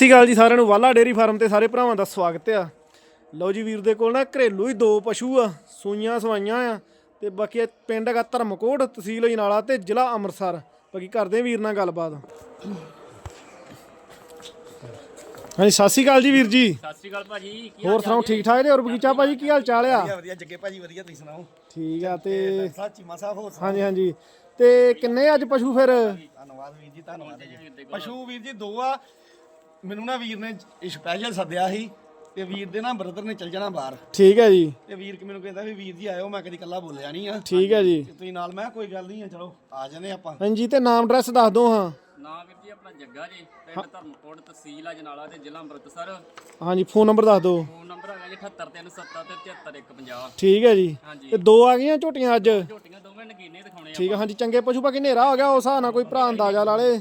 ਸਤਿ ਸ਼੍ਰੀ ਅਕਾਲ ਜੀ ਸਾਰਿਆਂ ਨੂੰ ਵਾਲਾ ਡੇਰੀ ਫਾਰਮ ਤੇ ਸਾਰੇ ਭਰਾਵਾਂ ਦਾ ਸਵਾਗਤ ਆ। ਲਓ ਜੀ ਵੀਰ ਦੇ ਕੋਲ ਨਾ ਘਰੇਲੂ ਹੀ ਦੋ ਪਸ਼ੂ ਆ ਸੂਈਆਂ ਸਵਾਈਆਂ ਆ ਤੇ ਬਾਕੀ ਪਿੰਡ ਹੈਗਾ ਧਰਮਕੋਟ ਤਹਿਸੀਲ ਅਜਨਾਲਾ ਤੇ ਜ਼ਿਲ੍ਹਾ ਅੰਮ੍ਰਿਤਸਰ। ਬਾਕੀ ਕਰਦੇ ਆ ਵੀਰ ਨਾਲ ਗੱਲਬਾਤ। ਹਾਂਜੀ ਸਤਿ ਸ਼੍ਰੀ ਅਕਾਲ ਜੀ ਵੀਰ ਜੀ। ਸਤਿ ਸ਼੍ਰੀ ਅਕਾਲ ਭਾਜੀ ਕੀ ਹੋਰ ਸੁਣਾਓ ਠੀਕ ਠਾਕ ਜੀ? ਹੋਰ ਬਗੀਚਾ ਭਾਜੀ ਕੀ ਹਾਲ ਚਾਲ ਆ? ਵਧੀਆ ਵਧੀਆ ਜੱਗੇ ਭਾਜੀ ਵਧੀਆ ਤੁਸੀਂ ਸੁਣਾਓ? ਠੀਕ ਆ ਤੇ ਸਾਚੀ ਮਸਾ ਹੋ ਸੁਣਾਓ। ਹਾਂਜੀ ਹਾਂਜੀ। ਤੇ ਕਿੰਨੇ ਅੱਜ ਪਸ਼ੂ ਫਿਰ? ਧੰਨਵਾਦ ਵੀਰ ਜੀ ਧੰਨਵਾਦ ਜੀ। ਪਸ਼ੂ ਵੀਰ ਜੀ ਦੋ ਆ। ਮੈਨੂੰ ਨਾ ਵੀਰ ਨੇ ਸਪੈਸ਼ਲ ਸੱਦਿਆ ਸੀ ਤੇ ਵੀਰ ਦੇ ਨਾ ਬ੍ਰਦਰ ਨੇ ਚੱਲ ਜਾਣਾ ਬਾਹਰ। ਠੀਕ ਹੈ ਜੀ। ਤੇ ਵੀਰ ਕਿ ਮੈਨੂੰ ਕਹਿੰਦਾ ਵੀ ਵੀਰ ਜੀ ਆਇਓ ਮੈਂ ਕਦੀ ਇਕੱਲਾ ਬੋਲਿਆ ਨਹੀਂ ਆ। ਠੀਕ ਹੈ ਜੀ। ਤੇ ਤੁਸੀਂ ਨਾਲ ਮੈਂ ਕਿਹਾ ਕੋਈ ਗੱਲ ਨਹੀਂ ਆ ਚਲੋ ਆ ਜਾਂਦੇ ਆਪਾਂ। ਹਾਂਜੀ ਤੇ ਨਾਮ ਐਡਰੈਸ ਦੱਸ ਦਿਓ ਹਾਂ। ਨਾਮ ਵੀਰ ਜੀ ਆਪਣਾ ਜੱਗਾ ਜੀ ਪਿੰਡ ਧਰਮਕੋਟ ਤਹਿਸੀਲ ਅਜਨਾਲਾ ਤੇ ਜ਼ਿਲ੍ਹਾ ਅੰਮ੍ਰਿਤਸਰ। ਹਾਂਜੀ ਫੋਨ ਨੰਬਰ ਦੱਸ ਦਿਓ। ਫੋਨ ਨੰਬਰ ਹੈਗਾ ਜੀ 78370 ਤੇ 73150 ਠੀਕ ਹੈ ਜੀ। ਹਾਂਜੀ। ਤੇ ਦੋ ਆ ਗਈਆਂ ਝੋਟੀਆਂ ਅੱਜ? ਝੋਟੀਆਂ ਦੋਵੇਂ ਨਗੀਨੇ ਦਿਖਾਉਣੇ ਆ ਠੀਕ ਹੈ ਹਾਂਜੀ ਚੰਗੇ ਪਸ਼ੂ ਬਾਕੀ ਹਨੇਰਾ ਹੋ ਗਿਆ ਉਸ ਹਿਸਾਬ ਨਾਲ ਕੋਈ ਭਰਾ ਅੰਦਾਜ਼ਾ ਲਾ ਲੇ।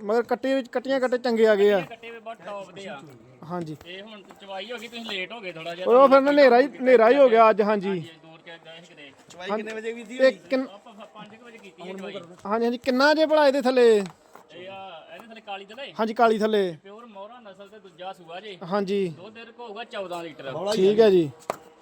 ਮਗਰ ਕੱਟੇ ਵਿੱਚ ਕੱਟੀਆਂ ਕੱਟੇ ਚੰਗੇ ਆ ਗਏ ਆ। ਕੱਟੇ ਵੀ ਬਹੁਤ ਟੌਪ ਦੇ ਆ। ਹਾਂਜੀ। ਇਹ ਹੁਣ ਚਵਾਈ ਹੋ ਗਈ ਤੁਸੀਂ ਲੇਟ ਹੋ ਗਏ ਥੋੜਾ ਜਿਹਾ। ਉਹ ਫਿਰ ਨਾ ਹਨੇਰਾ ਹੀ ਹਨੇਰਾ ਹੀ ਹੋ ਗਿਆ ਅੱਜ ਹਾਂਜੀ। ਇਹ ਦੂਰ ਕੇ ਗਏ ਸੀ ਕਿਤੇ? ਚਵਾਈ ਕਿੰਨੇ ਵਜੇ ਵੀਰ ਜੀ ਤੇ ਕਿੰਨ ਆਪਾਂ 5 ਵਜੇ ਕੀਤੀ ਹੈ ਚਵਾਈ। ਹਾਂਜੀ ਹਾਂਜੀ ਕਿੰਨਾ ਜੇ ਭਲਾ ਇਹਦੇ ਥੱਲੇ? ਇਹ ਆ ਇਹਦੇ ਥੱਲੇ ਕਾਲੀ ਦਲੇ ਹਾਂਜੀ ਕਾਲੀ ਥੱਲੇ। ਪਿਓਰ ਮੋਹਰਾ ਨਸਲ ਤੇ ਦੂਜਾ ਸੂਆ ਜੀ। ਹਾਂਜੀ। ਦੁੱਧ ਦੇ ਹੋਊਗਾ 14 ਲੀਟਰ। ਠੀਕ ਹੈ ਜੀ।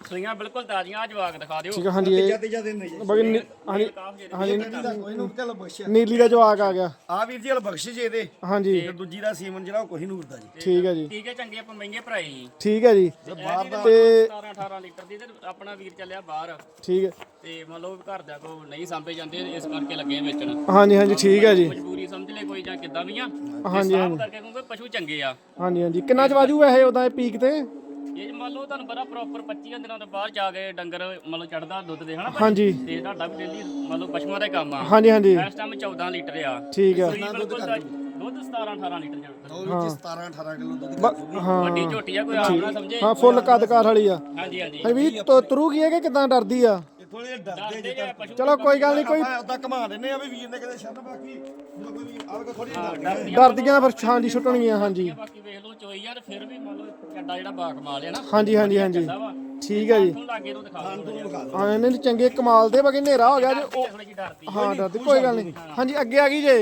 ਸੂਈਆਂ ਬਿਲਕੁਲ ਤਾਜ਼ੀਆਂ ਆ ਜਵਾਕ ਦਿਖਾ ਦਿਓ। ਠੀਕ ਹੈ ਹਾਂਜੀ ਇਹ ਤੀਜਾ ਦਿਨ ਨਹੀਂ ਜੀ। ਬਾਕੀ ਨੀ- ਹਾਂਜੀ ਹਾਂਜੀ ਦਾ ਕੋਈ ਨੂੰ ਚੱਲ ਬਖਸ਼। ਨੀਲੀ ਦਾ ਜਵਾਕ ਆ ਗਿਆ। ਆ ਵੀਰ ਜੀ ਹਲ ਬਖਸ਼ ਜੇ ਇਹਦੇ। ਹਾਂਜੀ। ਤੇ ਦੂਜੀ ਦਾ ਸੀਮਨ ਜਿਹੜਾ ਉਹ ਕੋਈ ਨੂਰ ਦਾ ਜੀ। ਠੀਕ ਹੈ ਜੀ। ਟੀਕੇ ਚੰਗੇ ਆਪਾਂ ਮਹਿੰਗੇ ਭਰਾਏ ਸੀ ਠੀਕ ਹੈ ਜੀ। ਤੇ 17 18 ਲੀਟਰ ਦੀ ਤੇ ਆਪਣਾ ਵੀਰ ਚੱਲਿਆ ਬਾਹਰ। ਠੀਕ ਹੈ ਤੇ ਮੰਨ ਲਓ ਘਰ ਦਾ ਕੋ ਨਹੀਂ ਸਾਂਭੇ ਜਾਂਦੇ ਇਸ ਕਰਕੇ ਲੱਗੇ ਆ ਵੇਚਣ। ਹਾਂਜੀ ਹਾਂਜੀ ਠੀਕ ਹੈ ਜੀ। ਮਜਬੂਰੀ ਸਮਝ ਲੈ ਕੋਈ ਜਾਂ ਕਿੱਦਾਂ ਵੀ ਆ। ਹਾਂਜੀ, ਹਾਂਜੀ। ਕਰਕੇ ਕਿਉਂਕਿ ਪਸ਼ੂ ਚੰਗੇ ਆ। ਹਾਂਜੀ ਹਾਂਜੀ। ਕਿੰਨਾ ਚਵਾਜੂ ਵੈਸੇ ਉਹਦਾ ਇਹ ਪੀਕ ਤੇ? ਇਹ ਮੰਨ ਲਓ ਤੁਹਾਨੂੰ ਪਤਾ ਪ੍ਰੋਪਰ 25 ਦਿਨਾਂ ਤੋਂ ਬਾਅਦ ਜਾ ਕੇ ਡੰਗਰ ਮੰਨ ਲਓ ਚੜਦਾ ਦੁੱਧ ਦੇ ਹਨਾ? ਹਾਂਜੀ। ਤੇ ਤੁਹਾਡਾ ਵੀ ਡੇਲੀ ਮੰਨ ਲਓ ਪਸ਼ੂਆਂ ਦਾ ਹੀ ਕੰਮ ਆ। ਹਾਂਜੀ ਹਾਂਜੀ। ਇਸ ਟਾਈਮ 14 ਲੀਟਰ ਆ। ਠੀਕ ਬਿਲਕੁਲ ਤਾਂ- ਦੁੱਧ 17 18 ਲੀਟਰ ਜਾਂਦਾ ਉਹ ਵਿੱਚ 17 18 ਕਿਲੋ ਦੁੱਧ ਕਰ ਦੂਗੀ ਹਾਂ। ਵੱਡੀ ਝੋਟੀ ਆ ਕੋਈ ਆਪ ਨਾ ਸਮਝੇ। ਹਾਂ ਫੁੱਲ ਕੱਦ ਕਾਰ ਵਾਲੀ ਆ। ਹਾਂਜੀ ਹਾਂਜੀ। ਹਾਂਜੀ ਵੀ ਤੋ ਤੁਰੂ ਕੀ ਹੈ ਕਿ ਕਿਦਾਂ ਡਰਦੀ ਆ? ਥੋੜੇ ਜਿਹੇ ਡਰਦੇ ਡਰਦੇ ਚਲੋ ਕੋਈ ਗੱਲ ਨਹੀਂ ਕੋਈ ਉਦਾਂ ਘਮਾ ਦਿੰਨੇ ਆ ਵੀ ਵੀਰ ਨੇ ਕਿਤੇ ਛੱਡ ਬਾਕੀ ਜਦੋਂ ਕੋਈ ਵੀ ਆਵੇ ਥੋੜੀ ਜਿਹੀ ਡਰਦੀਆਂ ਫਿਰ ਹਾਂਜੀ ਛੁੱਟਣਗੀਆਂ ਹਾਂਜੀ। ਬਾਕੀ ਵੇਖ ਲਓ ਚੋਈ ਯਾਰ ਫਿਰ ਵੀ ਮੰਨ ਲਓ ਚੱਡਾ ਜਿਹੜਾ ਬਾਗ ਮਾਲ ਹੈ ਨਾ। ਹਾਂਜੀ ਠੀਕ ਹੈ ਜੀ। ਨੂੰ ਹਾਂ ਇਹਨੇ ਚੰਗੇ ਕਮਾਲ ਦੇ ਬਾਕੀ ਹਨੇਰਾ ਹੋ ਗਿਆ ਜੇ ਡਰਦੀ ਹਾਂ ਡਰਦੀ ਕੋਈ ਗੱਲ ਨਹੀਂ। ਹਾਂਜੀ ਅੱਗੇ ਆ ਗਈ ਜੇ।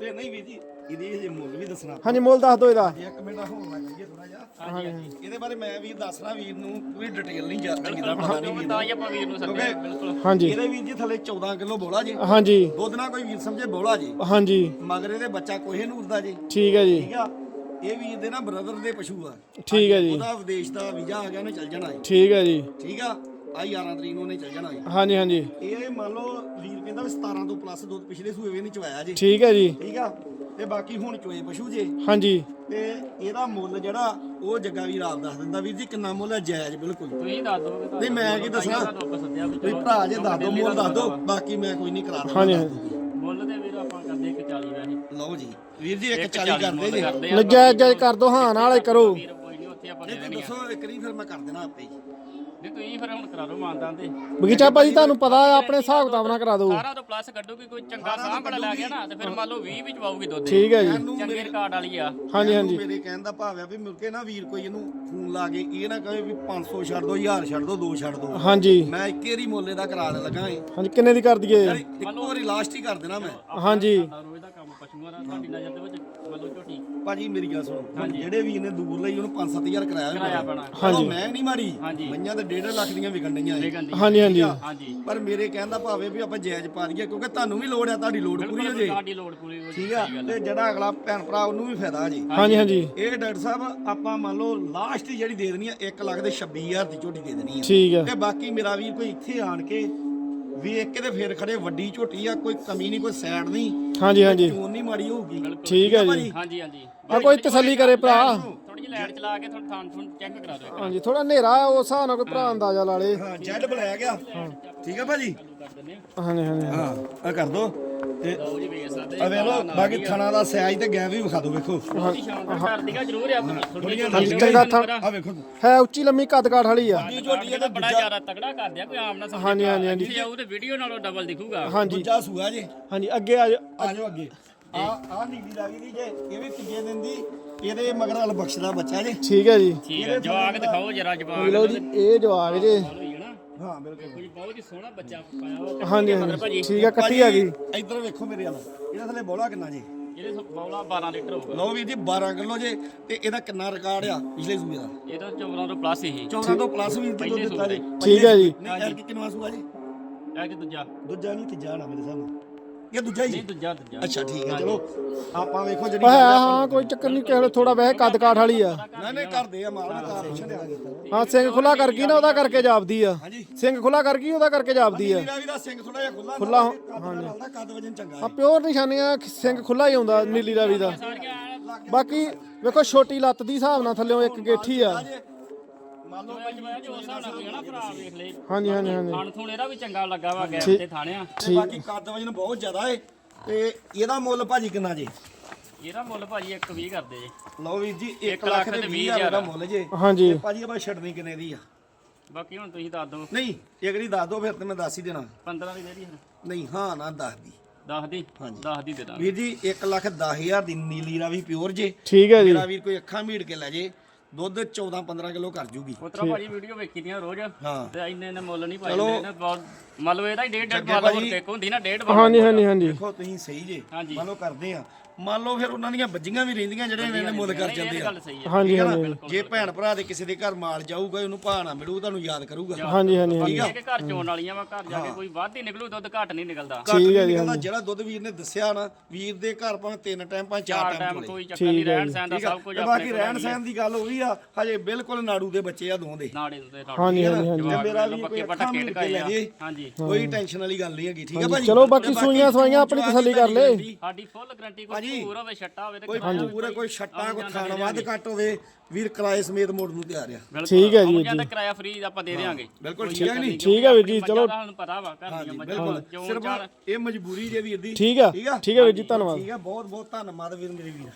ਤੇ ਨਹੀਂ ਵੀਰ ਜੀ ਇਹਦੀ ਹਜੇ ਮੁੱਲ ਵੀ ਦੱਸਣਾ ਹਾਂਜੀ ਮੁੱਲ ਦੱਸ ਦਿਓ ਇਹਦਾ। ਇੱਕ ਮਿੰਟ ਹੋਣ ਲੱਗ ਗਈ ਥੋੜਾ ਜਿਹਾ। ਹਾਂਜੀ ਹਾਂਜੀ ਇਹਦੇ ਬਾਰੇ ਮੈਂ ਵੀ ਦੱਸਣਾ ਵੀਰ ਨੂੰ ਪੂਰੀ ਡਿਟੇਲ ਨਹੀਂ ਜਾ ਚੰਗੀ ਤਰ੍ਹਾਂ ਪਤਾ ਨਹੀਂ ਵੀਰ ਤਾਂ ਹੀ ਆਪਾਂ ਵੀਰ ਨੂੰ ਸੱਦਿਆ ਬਿਲਕੁਲ। ਹਾਂਜੀ। ਇਹਦੇ ਵੀਰ ਜੀ ਥੱਲੇ 14 ਕਿਲੋ ਬੋਲਾ ਜੀ। ਹਾਂਜੀ। ਦੁੱਧ ਨਾ ਕੋਈ ਵੀਰ ਸਮਝੇ ਬੋਲਾ ਜੀ। ਹਾਂਜੀ। ਮਗਰ ਇਹਦੇ ਬੱਚਾ ਕੋਹੇ ਨੂਰ ਦਾ ਜੀ। ਠੀਕ ਹੈ ਜੀ। ਠੀਕ ਆ? ਇਹ ਵੀਰ ਦੇ ਨਾ ਬ੍ਰਦਰ ਦੇ ਪਸ਼ੂ ਆ। ਠੀਕ ਹੈ ਜੀ। ਉਹਦਾ ਵਿਦੇਸ਼ ਦਾ ਵੀਜ਼ਾ ਆ ਗਿਆ ਉਹਨੇ ਚੱਲ ਜਾਣਾ ਜੀ। ਠੀਕ ਹੈ ਜੀ। ਠੀਕ ਆ? ਆ 11 ਤਰੀਕ ਨੂੰ ਉਹਨੇ ਚੱਲ ਜਾਣਾ ਜੀ। ਹਾਂਜੀ ਹਾਂਜੀ। ਇਹ ਮੰਨ ਲਓ ਵੀਰ ਕਹਿੰਦਾ ਵੀ 17 ਤੋਂ ਪਲੱਸ ਦੁੱਧ ਪਿਛਲੇ ਸੂਏ ਵੀ ਨਹੀਂ ਚਵਾਇਆ ਜੀ। ਠੀਕ ਹੈ ਜੀ। ਠੀਕ ਆ? ਤੇ ਬਾਕੀ ਹੁਣ ਚੋਏ ਪਸ਼ੂ ਜੇ। ਹਾਂਜੀ। ਤੇ ਇਹਦਾ ਮੁੱਲ ਜਿਹੜਾ ਉਹ ਜੱਗਾ ਵੀਰ ਆਪ ਦੱਸ ਦਿੰਦਾ ਵੀਰ ਜੀ ਕਿੰਨਾ ਮੁੱਲ ਹੈ? ਜਾਇਜ਼ ਬਿਲਕੁਲ। ਤੁਸੀਂ ਦੱਸ ਕਿ ਨਹੀਂ ਮੈਂ ਕੀ ਦੱਸਣਾ ਵੀ ਵੀ ਭਰਾ ਜੇ ਦੱਸ ਦੋ ਮੁੱਲ ਦੱਸ ਦੋ ਬਾਕੀ ਮੈਂ ਕੋਈ ਨਹੀਂ ਕਰਾ ਹਾਂਜੀ, ਦਿੰਦਾ। ਹਾਂਜੀ। ਮੁੱਲ ਦੇ ਵੀਰ ਆਪਾਂ ਕਰਦੇ 140 ਵੈਸੇ ਲਓ ਜੀ। ਵੀਰ ਜੀ 140 ਕਰਦੇ ਜੀ। ਨਜਾਇਜ਼ ਜਾਇਜ਼ ਕਰ ਦੋ ਹਾਂ ਨਾਲ ਕਰੋ। ਵੀਰ ਕੋਈ ਨਹੀਂ ਉੱਥੇ ਆਪਾਂ ਦੇ ਦੇਣੀ ਦੱਸੋ ਇੱਕ ਨਹੀਂ ਫਿਰ ਮੈਂ ਕਰ ਦੇਣਾ ਆਪੇ ਹੀ। ਨਹੀਂ ਤੁਸੀਂ ਫਿਰ ਹੁਣ ਕਰਾ ਦਿਓ ਮਾਨਦਾਨ ਤੇ ਬਗੀਚਾ ਭਾਜੀ ਤੁਹਾਨੂੰ ਪਤਾ ਆ ਆਪਣੇ ਹਿਸਾਬ ਕਿਤਾਬ ਨਾਲ ਕਰਾ ਦਿਓ। 18 ਤੋਂ ਪਲੱਸ ਕੱਢੂਗੀ ਕੋਈ ਚੰਗਾ ਸਾਹ ਬੜਾ ਲੈ ਗਿਆ ਨਾ ਤੇ ਫਿਰ ਮੰਨ ਲਓ 20 ਵੀ ਚਵਾਉਗੀ ਦੁੱਧ। ਠੀਕ ਹੈ ਜੀ। ਚੰਗੇ ਰਿਕਾਰਡ ਵਾਲੀ ਆ। ਹਾਂਜੀ ਇਹਨੂੰ ਹਾਂਜੀ ਮੇਰੇ ਕਹਿਣ ਦਾ ਭਾਵ ਆ ਵੀ ਮੁੜ ਕੇ ਨਾ ਵੀਰ ਕੋਈ ਇਹਨੂੰ ਫੋਨ ਲਾ ਕੇ ਇਹ ਨਾ ਕਹੇ ਵੀ 500 ਛੱਡ ਦੋ 1000 ਛੱਡ ਦੋ 2 ਛੱਡ ਦੋ। ਹਾਂਜੀ। ਮੈਂ ਇੱਕ ਮੁੱਲੇ ਦਾ ਕਰਾ ਦੇ ਲੱਗਾ ਏ ਹਾਂਜੀ ਕਿੰਨੇ ਦੀ ਕਰ ਦਈਏ? ਇੱਕੋ ਵਾਰੀ ਲਾਸਟ ਹੀ ਕਰ ਦੇਣਾ ਮੈਂ। ਹਾਂਜੀ। ਦਾ ਰੋਜ਼ ਦਾ ਕੰਮ ਪਸ਼ੂਆਂ ਦਾ ਤੁਹਾਡੀ ਨਜ਼ਰ ਦੇ ਵਿੱਚ ਝੋਟੀ ਭਾਜੀ ਮੇਰੀ ਗੱਲ ਸੁਣੋ। ਜਿਹੜੇ ਵੀਰ ਨੇ ਦੂਰ ਲਈ ਉਹਨੂੰ 5-7000 ਕਰਾਇਆ ਵੀ ਕਿਰਾਇਆ ਪੈਣਾ। ਪੈਣਾ। ਚਲੋ ਮੈਂ ਨਹੀਂ ਮਾਰੀ ਹਾਂਜੀ। ਮਈਆਂ ਤੇ 1.5 ਲੱਖ ਦੀਆਂ ਵਿਕਣ ਡਈਆਂ। ਵੇਗਨ ਦੀ ਹਾਂਜੀ ਹਾਂਜੀ। ਹਾਂਜੀ। ਪਰ ਮੇਰੇ ਕਹਿਣ ਦਾ ਭਾਵੇਂ ਵੀ ਆਪਾਂ ਜਾਇਜ਼ ਪਾ ਦਈਏ ਕਿਉਂਕਿ ਤੁਹਾਨੂੰ ਵੀ ਲੋੜ ਆ ਤੁਹਾਡੀ ਲੋੜ ਪੂਰੀ ਹੋ ਜੇ। ਤੁਹਾਡੀ ਲੋੜ ਪੂਰੀ ਹੋ ਠੀਕ ਆ? ਤੇ ਜਿਹੜਾ ਅਗਲਾ ਭੈਣ ਭਰਾ ਉਹਨੂੰ ਵੀ ਫਾਇਦਾ ਜੀ। ਹਾਂਜੀ ਹਾਂਜੀ। ਇਹ ਡਾਕਟਰ ਸਾਹਿਬ ਆਪਾਂ ਮੰਨ ਲਓ ਲਾਸਟ ਜਿਹੜੀ ਦੇ ਦੇਣੀ ਆ 1 ਲੱਖ ਦੇ 26000 ਦੀ ਝੋਟੀ ਦੇ ਦੇਣੀ ਆ। ਠੀਕ ਹੈ ਤੇ ਬਾਕੀ ਮੇਰਾ ਵੀਰ ਕੋਈ ਇੱਥੇ ਆਣ ਕੇ ਵੇਖ ਕੇ ਤੇ ਫੇਰ ਖੜੇ ਵੱਡੀ ਝੋਟੀ ਆ ਕੋਈ ਕਮੀ ਨਹੀਂ ਕੋਈ ਸਾਈਡ ਨਹੀਂ। ਹਾਂਜੀ ਹਾਂਜੀ। ਚੋਣ ਨਹੀਂ ਮਾੜੀ ਹੋਊਗੀ। ਠੀਕ ਹੈ ਜੀ। ਹਾਂਜੀ ਹਾਂਜੀ। ਆ ਕੋਈ ਤਸੱਲੀ ਕਰੇ ਭਰਾ। ਥੋੜੀ ਜਿਹੀ ਲਾਈਟ ਚਲਾ ਕੇ ਤੁਹਾਨੂੰ ਥਾਂ ਥੁਣ ਚੈੱਕ ਕਰਾ ਦਿਓ ਹਾਂਜੀ ਥੋੜਾ ਹਨੇਰਾ ਆ ਉਸ ਹਿਸਾਬ ਨਾਲ ਕੋਈ ਭਰਾ ਅੰਦਾਜ਼ਾ ਲਾ ਲੇ ਹਾਂ ਜੈਡ ਬਲੈਕ ਆ। ਠੀਕ ਆ ਭਾਜੀ? ਹਾਂਜੀ ਹਾਂਜੀ ਹਾਂ ਆ ਕਰ ਦੋ। ਤੇ ਆ ਵੇਖ ਲਓ ਬਾਕੀ ਥਣਾ ਦਾ ਸਾਈਜ਼ ਤੇ ਗੈਪ ਵੀ ਵਿਖਾ ਦਿਓ ਵੇਖੋ। ਜ਼ਰੂਰ ਥੋੜੀਆਂ ਚੰਗਾ ਆ ਹੈ ਉੱਚੀ ਲੰਮੀ ਕੱਦ ਕਾਠ ਵਾਲੀ ਆ। ਇਹ ਝੋਟੀ ਇਹ ਤਾਂ ਬੜਾ ਜ਼ਿਆਦਾ ਤਗੜਾ ਕਰ ਦਿਆ ਕੋਈ ਆਮ ਨਾ ਸਮਝੇ ਹਾਂਜੀ, ਹਾਂਜੀ, ਹਾਂਜੀ। ਜੇ ਆਊ ਤੇ ਵੀਡੀਓ ਨਾਲੋਂ ਡਬਲ ਦਿਖੂਗਾ। ਹਾਂਜੀ। ਦੂਜਾ ਸੂਆ ਜੇ। ਹਾਂਜੀ ਅੱਗੇ ਆ ਜਾਓ। ਆ ਜਾਓ ਅੱਗੇ। ਆ ਆ ਨੀਲੀ ਲੱਗੀ ਦੀ ਜੇ ਇਹ ਵੀ ਤੀਜੇ ਦਿਨ ਦੀ ਇਹਦੇ ਮਗਰ ਅਲ ਬਖਸ਼ ਦਾ ਬੱਚਾ ਜੇ। ਠੀਕ ਹੈ ਜੀ। ਠੀਕ ਹੈ ਜਵਾਕ ਦਿਖਾਓ ਜਰਾ ਜਵਾਕ ਲਓ ਜੀ ਇਹ ਜਵਾਗ ਜੇ। ਹੈ ਬਿਲਕੁਲ। ਕੋਈ ਬਹੁਤ ਹੀ ਸੋਹਣਾ ਬੱਚਾ ਪਾਇਆ ਉਹ ਹਾਂਜੀ ਹਾਂਜੀ। ਠੀਕ ਆ ਕੱਟੀ ਆ ਗਈ ਇੱਧਰ ਵੇਖੋ ਮੇਰੇ ਵੱਲ। ਇਹਦਾ ਥੱਲੇ ਬੋਲਾ ਕਿੰਨਾ ਜੀ? ਇਹਦੇ ਬੌਲਾ 12 ਲੀਟਰ ਹੋਊਗਾ। ਲਓ ਵੀਰ ਜੀ 12 ਕਿਲੋ ਜੇ ਤੇ ਇਹਦਾ ਕਿੰਨਾ ਰਿਕਾਰਡ ਆ ਪਿਛਲੇ ਸੂਏ ਦਾ? ਇਹ ਤਾਂ 14 ਤੋਂ ਪਲੱਸ ਹੀ 14 ਤੋਂ ਪਲੱਸ ਪਹਿਲੇ ਦੁੱਧ ਦਿੱਤਾ ਜੀ। ਠੀਕ ਹੈ ਜੀ। ਨਹੀਂ ਯਾਰ ਕਿ ਕਿੰਨਾ ਸੂਆ ਜੀ? ਇਹ ਕਿ ਦੂਜਾ। ਦੂਜਾ ਨਹੀਂ ਤੀਜਾ ਨਾ ਮੇਰੇ ਨਾਲ। ਇਹ ਦੂਜਾ ਹੀ? ਦੂਜਾ ਦੂਜਾ। ਅੱਛਾ ਠੀਕ ਹੈ ਚਲੋ। ਆਪਾਂ ਵੇਖੋ ਜਿਹੜੀ ਹੈ ਹਾਂ ਕੋਈ ਚੱਕਰ ਨਹੀਂ ਕਿਸੇ ਥੋੜਾ ਵੈਸੇ ਕੱਦ ਕਾਠ ਵਾਲੀ ਆ। ਨਹੀਂ ਨਹੀਂ ਕਰਦੇ ਆ ਮਾਲ ਦਾ ਆਪਰੇਸ਼ਨ ਆ ਹਾਂ ਸਿੰਘ ਖੁੱਲਾ ਕਰ ਗਈ ਨਾ ਉਹਦਾ ਕਰਕੇ ਜਾਪਦੀ ਆ। ਹਾਂਜੀ। ਸਿੰਘ ਖੁੱਲਾ ਕਰ ਗਈ ਉਹਦਾ ਕਰਕੇ ਜਾਪਦੀ ਆ। ਵੀ ਦਾ ਸਿੰਘ ਥੋੜਾ ਜਿਹਾ ਖੁੱਲਾ ਖੁੱਲਾ ਹਾਂਜੀ। ਕੱਦ ਵਜਨ ਚੰਗਾ ਆ ਪਿਓਰ ਨਿਸ਼ਾਨੀਆਂ ਸਿੰਘ ਖੁੱਲਾ ਹੀ ਹੁੰਦਾ ਨੀਲੀ ਰਾਵੀ ਦਾ। ਬਾਕੀ ਵੇਖੋ ਛੋਟੀ ਲੱਤ ਦੀ ਹਿਸਾਬ ਨਾਲ ਥੱਲੇੋਂ ਇੱਕ ਗੇਠੀ ਆ। ਹੈ ਮੰਨ ਲਓ ਮੈਂ ਜੋ ਹਿਸਾਬ ਨਾਲ ਕੋਈ ਨਾ ਭਰਾ ਵੇਖ ਲੈ ਹਾਂਜੀ ਹਾਂਜੀ ਹਾਂਜੀ। ਖਾਣ ਥੂਣ ਇਹਦਾ ਵੀ ਚੰਗਾ ਲੱਗਾ ਵਾ ਗੈਪ ਤੇ ਥਾਣਿਆ। ਤੇ ਬਾਕੀ ਕੱਦ ਵਜਨ ਬਹੁਤ ਜ਼ਿਆਦਾ ਏ ਤੇ ਇਹਦਾ ਮੁੱਲ ਭਾਜੀ ਕਿੰਨਾ ਜੇ? ਇਹਦਾ ਮੁੱਲ ਭਾਜੀ 120 ਕਰਦੇ ਜੇ। ਲਓ ਵੀਰ ਜੀ 1 ਇੱਕ ਲੱਖ ਤੇ ਤੇ 20 ਵੀਹ ਹਜ਼ਾਰ ਦਾ। ਮੁੱਲ ਜੇ। ਹਾਂਜੀ। ਤੇ ਭਾਜੀ ਆਪਾਂ ਛੱਡਣੀ ਕਿੰਨੇ ਦੀ ਆ? ਬਾਕੀ ਹੁਣ ਤੁਸੀਂ ਦੱਸ ਦਿਓ। ਨਹੀਂ ਇੱਕ ਦੀ ਦੱਸ ਦਿਓ ਫਿਰ ਤੇ ਮੈਂ ਦੱਸ ਹੀ ਦੇਣਾ। 15 ਦੀ ਦੇ ਦੀ ਫਿਰ। ਨਹੀਂ ਹਾਂ ਨਾ ਦੱਸ ਦੀ। 10 ਦੀ? ਹਾਂਜੀ। 10 ਦੀ ਦੇ ਦਾਂਗੇ। ਵੀਰ ਜੀ 1 ਲੱਖ 10 ਹਜ਼ਾਰ ਦੀ ਨੀਲੀ ਰਾਵੀ ਪਿਓਰ ਜੇ। ਠੀਕ ਹੈ ਜੀ। ਮੇਰਾ ਵੀਰ ਕੋਈ ਅੱਖਾਂ ਮੀੜ ਕੇ ਲੈ ਜੇ। ਦੁੱਧ 14 15 ਕਿਲੋ ਕਰ ਜੂਗੀ। ਉਤਰਾ ਭਾਜੀ ਵੀਡੀਓ ਵੇਖੀ ਦੀਆਂ ਰੋਜ਼। ਹਾਂ। ਤੇ ਇੰਨੇ ਨੇ ਮੁੱਲ ਨਹੀਂ ਪਾਈ। ਇਹਨੇ ਬਹੁਤ ਮੰਨ ਲਓ ਇਹਦਾ ਹੀ ਡੇਢ ਡੇਢ ਬਾਲ। ਹੋਰ ਟੇਕ ਹੁੰਦੀ ਨਾ ਡੇਢ ਹਾਂਜੀ ਹਾਂਜੀ ਹਾਂਜੀ। ਦੇਖੋ ਤੁਸੀਂ ਸਹੀ ਜੇ। ਹਾਂਜੀ। ਮੰਨ ਲਓ ਕਰਦੇ ਆ। ਮੰਨ ਲਓ ਫਿਰ ਉਹਨਾਂ ਦੀਆਂ ਬੱਜੀਆਂ ਵੀ ਰਹਿੰਦੀਆਂ ਜਿਹੜੇ ਇਹਨੇ ਮੁੱਲ ਕਰ ਜਾਂਦੇ ਇਹ ਆ। ਗੱਲ ਸਹੀ ਹੈ। ਹਾਂਜੀ ਠੀਕ? ਹਾਂਜੀ। ਜੇ ਭੈਣ ਭਰਾ ਦੇ ਕਿਸੇ ਦੇ ਘਰ ਮਾਲ ਜਾਊਗਾ ਉਹਨੂੰ ਭਾਅ ਨਾ ਮਿਲੂ ਤੁਹਾਨੂੰ ਯਾਦ ਕਰੂਗਾ। ਹਾਂਜੀ ਹਾਂਜੀ ਹਾਂਜੀ ਇਹ ਕਿ ਘਰ ਚੋਣ ਵਾਲੀਆਂ ਵਾ ਘਰ ਜਾ ਕੇ ਕੋਈ ਵੱਧ ਹੀ ਨਿਕਲੂ ਦੁੱਧ ਘੱਟ ਨਹੀਂ ਨਿਕਲਦਾ। ਘੱਟ ਠੀਕ ਹੈ ਨਹੀਂ ਨਿਕਲਦਾ ਜਿਹੜਾ ਦੁੱਧ ਵੀਰ ਨੇ ਦੱਸਿਆ ਨਾ ਵੀਰ ਦੇ ਘਰ ਭਾਵੇਂ ਤਿੰਨ ਟਾਈਮ ਭਾਵੇਂ ਚਾਰ ਟਾਈਮ ਕੋਈ ਚੱਕਰ ਨਹੀਂ ਰਹਿਣ ਸਹਿਣ ਦਾ ਠੀਕ ਆ? ਸਭ ਕੁਝ ਆਪਣੇ ਬਾਕੀ ਰਹਿਣ। ਸਹਿਣ ਦੀ ਗੱਲ ਉਹ ਵੀ ਆ ਹਜੇ ਬਿਲਕੁਲ ਨਾੜੂ ਦੇ ਬੱਚੇ ਆ ਦੋਵਾਂ ਦੇ। ਨਾੜੇ ਦੇ ਹਾਂਜੀ ਹਾਂਜੀ ਮੇਰਾ ਵੀ ਪੱਕੇ ਕੋਈ ਪਟਾ ਅੱਖਾਂ ਖੇਡ ਕੇ ਹਾਂਜੀ। ਕੋਈ ਟੈਨਸ਼ਨ ਵਾਲੀ ਗੱਲ ਨਹੀਂ ਹੈਗੀ ਠੀਕ ਹੈ ਭਾਜੀ? ਚਲੋ ਬਾਕੀ ਸੂਈਆਂ ਸਵਾਈਆਂ ਆਪਣੀ ਤਸੱਲੀ ਕਰ ਲੈ। ਸਾਡੀ ਫੁੱਲ ਗਰੰਟੀ ਕੋਈ ਭਾਜੀ, ਪੂਰਾ ਹੋਵੇ ਛੱਟਾ ਹੋਵੇ ਤੇ ਕੋਈ ਪੂਰਾ ਕੋਈ ਛੱਟਾ ਜਾਣ ਖਾਣਾ ਵੱਧ। ਘੱਟ ਹੋਵੇ ਵੀਰ ਕਿਰਾਏ ਸਮੇਤ ਮੋੜ ਨੂੰ ਤਿਆਰ ਆ। ਠੀਕ ਹੈ ਜੀ, ਜੀ। ਕਿਰਾਇਆ ਫ੍ਰੀ ਆਪਾਂ ਦੇ ਦੇਵਾਂਗੇ ਬਿਲਕੁਲ ਠੀਕ ਹੈ ਚੱਕਰ ਨੀ? ਠੀਕ ਹੈ ਵੀਰ ਜੀ, ਚਲੋ। ਸਾਨੂੰ ਪਤਾ ਵਾ ਘਰ ਦੀਆਂ ਮੱਝਾਂ ਬਿਲਕੁਲ। ਚੋਣ ਸਿਰਫ ਇਹ ਮਜਬੂਰੀ ਜੇ ਵੀਰ ਦੀ ਠੀਕ ਆ? ਠੀਕ ਹੈ ਵੀਰ ਜੀ ਧੰਨਵਾਦ। ਠੀਕ ਆ ਬਹੁਤ ਬਹੁਤ ਧੰਨਵਾਦ ਵੀਰ ਮੇਰੇ ਵੀਰ।